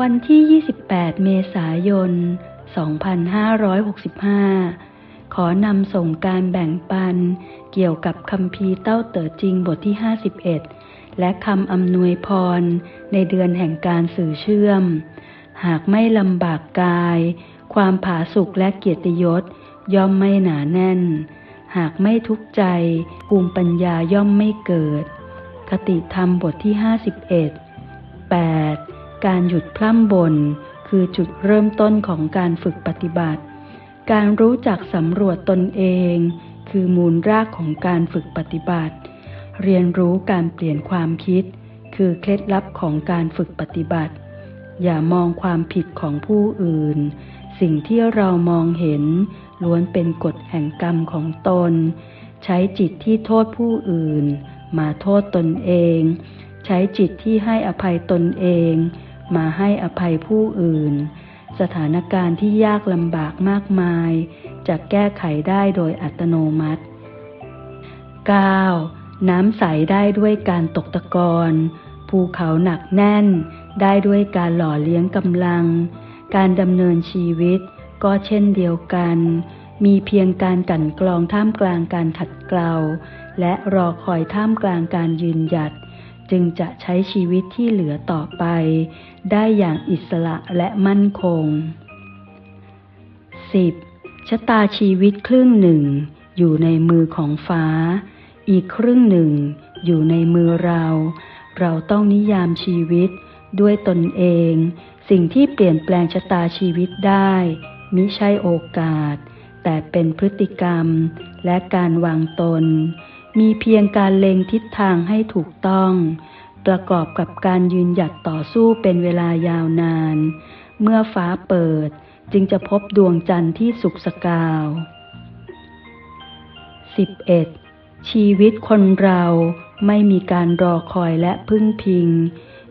วันที่ 28 เมษายน 2565 ขอนำส่งการแบ่งปัน เกี่ยวกับคำพีเต้าเต๋อจริงบทที่ 51 และคำอำนวยพร ในเดือนแห่งการสื่อเชื่อม หากไม่ลำบากกาย ความผาสุกและเกียรติยศ ย่อมไม่หนาแน่น หากไม่ทุกข์ใจภูมิปัญญาย่อมไม่เกิด คติธรรมบทที่ 51 8. การหยุดพร่ำบน่นคือจุดเริ่มต้นของการฝึกปฏิบัติ การรู้จักสำรวจตนเอง คือมูลรากของการฝึกปฏิบัติ เรียนรู้การเปลี่ยนความคิด คือเคล็ดลับของการฝึกปฏิบัติ อย่ามองความผิดของผู้อื่น สิ่งที่เรามองเห็น ล้วนเป็นกฎแห่งกรรมของตน ใช้จิตที่โทษผู้อื่น มาโทษตนเอง ใช้จิตที่ให้อภัยตนเอง มาให้อภัยผู้อื่น สถานการณ์ที่ยากลำบากมากมาย จะแก้ไขได้โดยอัตโนมัติ 9. น้ำใสได้ด้วยการตกตะกอนภูเขาหนักแน่น ได้ด้วยการหล่อเลี้ยงกำลัง การดำเนินชีวิตก็เช่นเดียวกัน มีเพียงการกันกรองท่ามกลางการขัดเกลาและรอคอยท่ามกลางการยืนหยัด จึงจะใช้ชีวิตที่เหลือต่อไปได้อย่างอิสระและมั่นคง 10. ชะตาชีวิตครึ่งหนึ่ง อยู่ในมือของฟ้า อีกครึ่งหนึ่ง อยู่ในมือเรา เราต้องนิยามชีวิตด้วยตนเอง สิ่งที่เปลี่ยนแปลงชะตาชีวิตได้มิใช่โอกาส แต่เป็นพฤติกรรมและการวางตน มีเพียงการเล็งทิศทางให้ถูกต้อง ประกอบกับการยืนหยัดต่อสู้เป็นเวลายาวนาน เมื่อฟ้าเปิดจึงจะพบดวงจันทร์ที่สุกสกาว 11. ชีวิตคนเราไม่มีการรอคอยและพึ่งพิง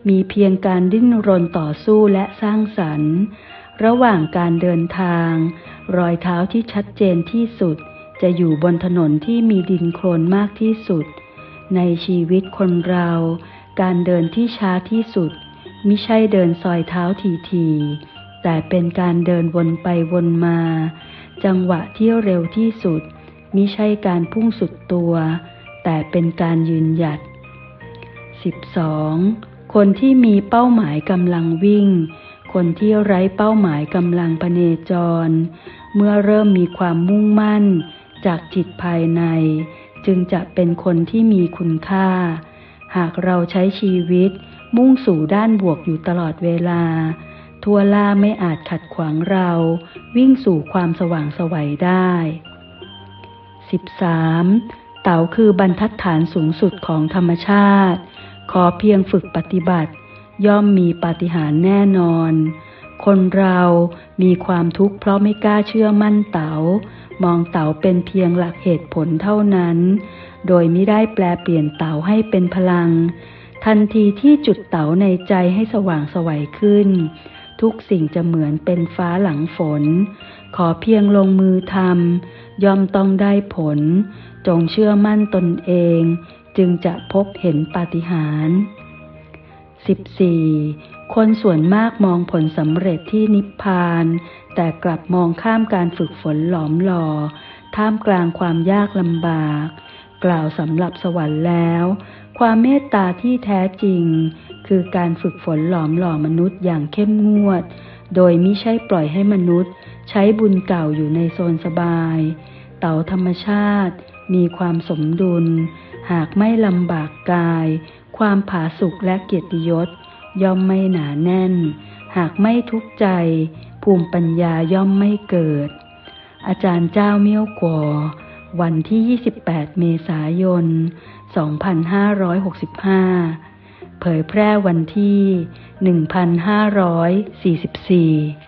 มีเพียงการดิ้นรนต่อสู้และสร้างสรรค์ ระหว่างการเดินทาง รอยเท้าที่ชัดเจนที่สุด จะอยู่บนถนนที่มีดินโคลนมากที่สุด ในชีวิตคนเรา การเดินที่ช้าที่สุด มิใช่เดินซอยเท้าทีๆแต่เป็นการเดินวนไปวนมา จังหวะที่เร็วที่สุด มิใช่การพุ่งสุดตัว แต่เป็นการยืนหยัด 12. คนที่มีเป้าหมายกำลังวิ่ง คนที่ไร้เป้าหมายกำลังพเนจร เมื่อเริ่มมีความมุ่งมั่น จากจิตภายใน จึงจะเป็นคนที่มีคุณค่า หากเราใช้ชีวิต มุ่งสู่ด้านบวกอยู่ตลอดเวลา ทั่วล่าไม่อาจขัดขวางเรา วิ่งสู่ความสว่างสวัยได้ 13. เต๋าคือบรรทัดฐานสูงสุดของธรรมชาติ ขอเพียงฝึกปฏิบัติ ย่อมมีปาฏิหาริย์แน่นอน คนเรามีความทุกข์เพราะไม่กล้าเชื่อมั่นเต๋ามองเต๋าเป็นเพียงหลักเหตุผลเท่านั้น โดยไม่ได้แปลเปลี่ยนเต๋าให้เป็นพลัง ทันทีที่จุดเต๋าในใจให้สว่างสวัยขึ้น ทุกสิ่งจะเหมือนเป็นฟ้าหลังฝน ขอเพียงลงมือทำย่อมต้องได้ผล จงเชื่อมั่นตนเอง จึงจะพบเห็นปาฏิหาริย์ 14. คนส่วนมากมองผลสำเร็จที่นิพพาน แต่กลับมองข้ามการฝึกฝนหลอมหล่อ ท่ามกลางความยากลำบาก กล่าวสำหรับสวรรค์แล้ว ความเมตตาที่แท้จริง คือการฝึกฝนหลอมหล่อมนุษย์อย่างเข้มงวด โดยมิใช่ปล่อยให้มนุษย์ ใช้บุญเก่าอยู่ในโซนสบาย เต๋าธรรมชาติ มีความสมดุล หากไม่ลำบากกาย ความผาสุกและเกียรติยศ ย่อมไม่หนาแน่น หากไม่ทุกข์ใจ ภูมิปัญญาย่อมไม่เกิด อาจารย์เจ้าเมี่ยวกัว วันที่ 28 เมษายน 2565 เผยแพร่วันที่ 1544